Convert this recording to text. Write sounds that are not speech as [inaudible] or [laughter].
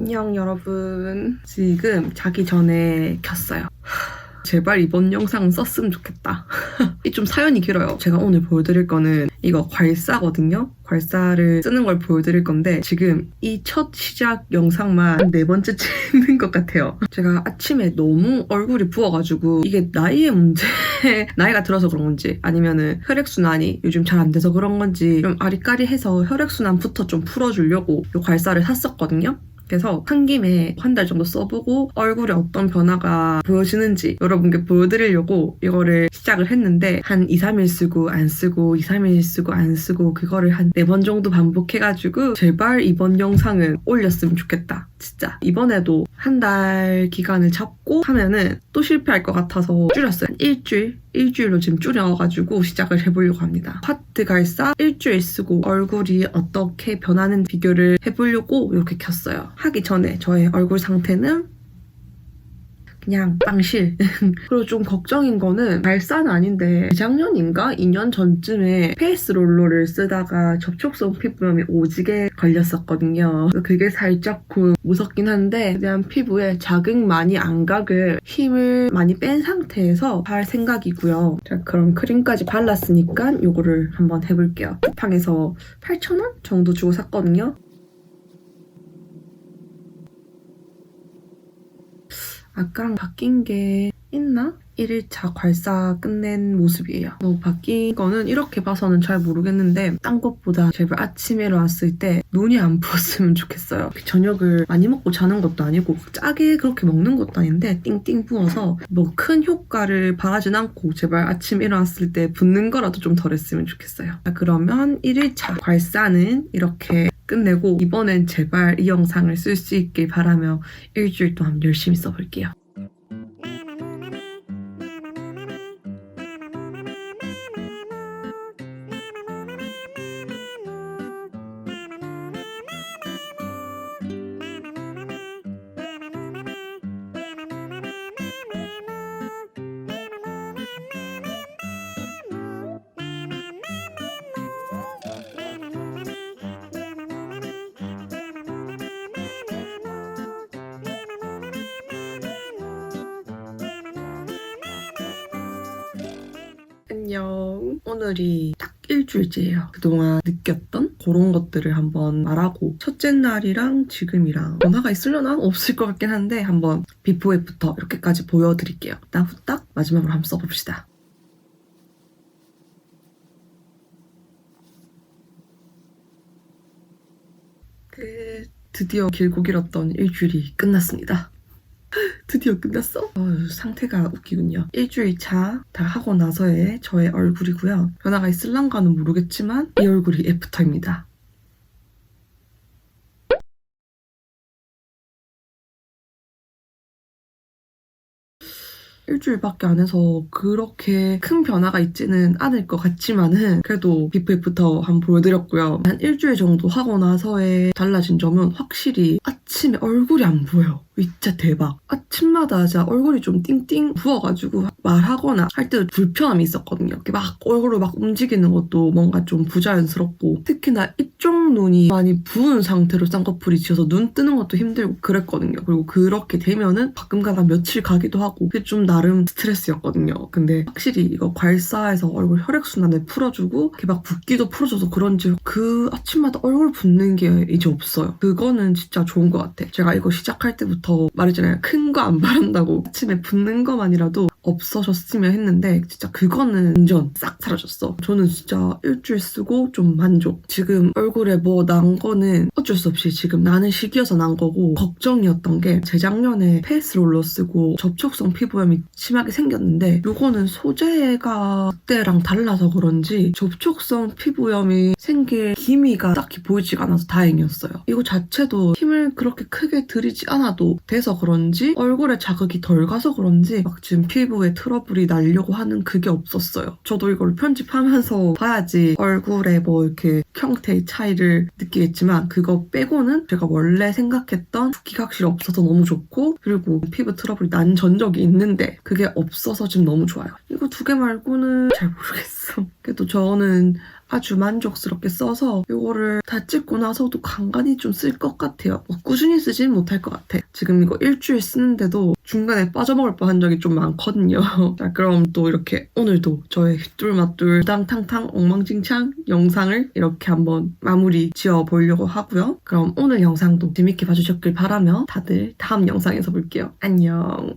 안녕 여러분. 지금 자기 전에 켰어요. [sighs] 제발 이번 영상 썼으면 좋겠다. [laughs] 이 좀 사연이 길어요. 제가 오늘 보여드릴 거는 이거 괄사거든요. 괄사를 쓰는 걸 보여드릴 건데 지금 이 첫 시작 영상만 네 번째 [laughs] 찍는 것 같아요. 제가 아침에 너무 얼굴이 부어가지고 이게 나이의 문제, [laughs] 나이가 들어서 그런 건지 아니면은 혈액순환이 요즘 잘 안 돼서 그런 건지 좀 아리까리해서 혈액순환부터 좀 풀어주려고 이 괄사를 샀었거든요. 그래서 한 김에 한 달 정도 써보고 얼굴에 어떤 변화가 보여지는지 여러분께 보여드리려고 이거를 시작을 했는데 한 2, 3일 쓰고 안 쓰고 2, 3일 쓰고 안 쓰고 그거를 한 4번 정도 반복해가지고 제발 이번 영상은 올렸으면 좋겠다. 진짜 이번에도 한 달 기간을 잡고 하면은 또 실패할 것 같아서 줄였어요. 한 일주일? 일주일로 지금 줄여가지고 시작을 해보려고 합니다. 화트 갈사 일주일 쓰고 얼굴이 어떻게 변하는 비교를 해보려고 이렇게 켰어요. 하기 전에 저의 얼굴 상태는 그냥 빵실. [laughs] 그리고 좀 걱정인 거는 발사는 아닌데 작년인가 2년 전쯤에 페이스 롤러를 쓰다가 접촉성 피부염이 오지게 걸렸었거든요. 그게 살짝 그 무섭긴 한데 그냥 피부에 자극 많이 안 가게 힘을 많이 뺀 상태에서 할 생각이고요. 자 그럼 크림까지 발랐으니까 요거를 한번 해볼게요. 쿠팡에서 8,000원 정도 주고 샀거든요. 아까랑 바뀐 게 있나? 1일차 괄사 끝낸 모습이에요. 뭐 바뀐 거는 이렇게 봐서는 잘 모르겠는데 딴 것보다 제발 아침에 일어났을 때 눈이 안 부었으면 좋겠어요. 저녁을 많이 먹고 자는 것도 아니고 짜게 그렇게 먹는 것도 아닌데 띵띵 부어서 뭐 큰 효과를 바라진 않고 제발 아침에 일어났을 때 붓는 거라도 좀 덜했으면 좋겠어요. 자, 그러면 1일차 괄사는 이렇게 끝내고 이번엔 제발 이 영상을 쓸 수 있길 바라며 일주일 동안 열심히 써볼게요. 안녕. 오늘이 딱 일주일째예요. 그동안 느꼈던 그런 것들을 한번 말하고 첫째 날이랑 지금이랑 변화가 있으려나? 없을 것 같긴 한데 한번 비포 애프터 이렇게까지 보여드릴게요. 일단 후딱 마지막으로 한번 써봅시다. 그 드디어 길고 길었던 일주일이 끝났습니다. 드디어 끝났어? 어휴, 상태가 웃기군요. 일주일 차 다 하고 나서의 저의 얼굴이고요. 변화가 있을란가는 모르겠지만 이 얼굴이 애프터입니다. 일주일밖에 안 해서 그렇게 큰 변화가 있지는 않을 것 같지만은 그래도 비프 애프터 한번 보여드렸고요. 한 일주일 정도 하고 나서의 달라진 점은 확실히 아침에 얼굴이 안 보여. 진짜 대박. 아침마다 진짜 얼굴이 좀 띵띵 부어가지고 말하거나 할 때도 불편함이 있었거든요. 이렇게 막 얼굴을 막 움직이는 것도 뭔가 좀 부자연스럽고 특히나 이쪽 눈이 많이 부은 상태로 쌍꺼풀이 지어서 눈 뜨는 것도 힘들고 그랬거든요. 그리고 그렇게 되면은 가끔가다 며칠 가기도 하고 그게 좀 나름 스트레스였거든요. 근데 확실히 이거 괄사에서 얼굴 혈액순환을 풀어주고 이렇게 막 붓기도 풀어줘서 그런지 그 아침마다 얼굴 붓는 게 이제 없어요. 그거는 진짜 좋은 것 같아. 제가 이거 시작할 때부터 말했잖아요. 큰 거 안 바른다고 아침에 붓는 것만이라도 없어졌으면 했는데 진짜 그거는 완전 싹 사라졌어. 저는 진짜 일주일 쓰고 좀 만족. 지금 얼굴에 뭐 난 거는 어쩔 수 없이 지금 나는 시기여서 난 거고 걱정이었던 게 재작년에 페이스 롤러 쓰고 접촉성 피부염이 심하게 생겼는데 요거는 소재가 그때랑 달라서 그런지 접촉성 피부염이 생길 기미가 딱히 보이지가 않아서 다행이었어요. 이거 자체도 힘을 그렇게 크게 들이지 않아도 돼서 그런지 얼굴에 자극이 덜 가서 그런지 막 지금 피부 에 트러블이 나려고 하는 그게 없었어요. 저도 이걸 편집하면서 봐야지 얼굴에 뭐 이렇게 형태의 차이를 느끼겠지만 그거 빼고는 제가 원래 생각했던 붓기가 확실히 없어서 너무 좋고 그리고 피부 트러블이 난 전적이 있는데 그게 없어서 지금 너무 좋아요. 이거 두 개 말고는 잘 모르겠어. 그래도 저는 아주 만족스럽게 써서 이거를 다 찍고 나서도 간간히 좀 쓸 것 같아요. 뭐 꾸준히 쓰진 못할 것 같아. 지금 이거 일주일 쓰는데도 중간에 빠져먹을 뻔한 적이 좀 많거든요. [laughs] 자 그럼 또 이렇게 오늘도 저의 휘뚤마뚤 땅탕탕 엉망진창 영상을 이렇게 한번 마무리 지어 보려고 하고요. 그럼 오늘 영상도 재밌게 봐주셨길 바라며 다들 다음 영상에서 볼게요. 안녕.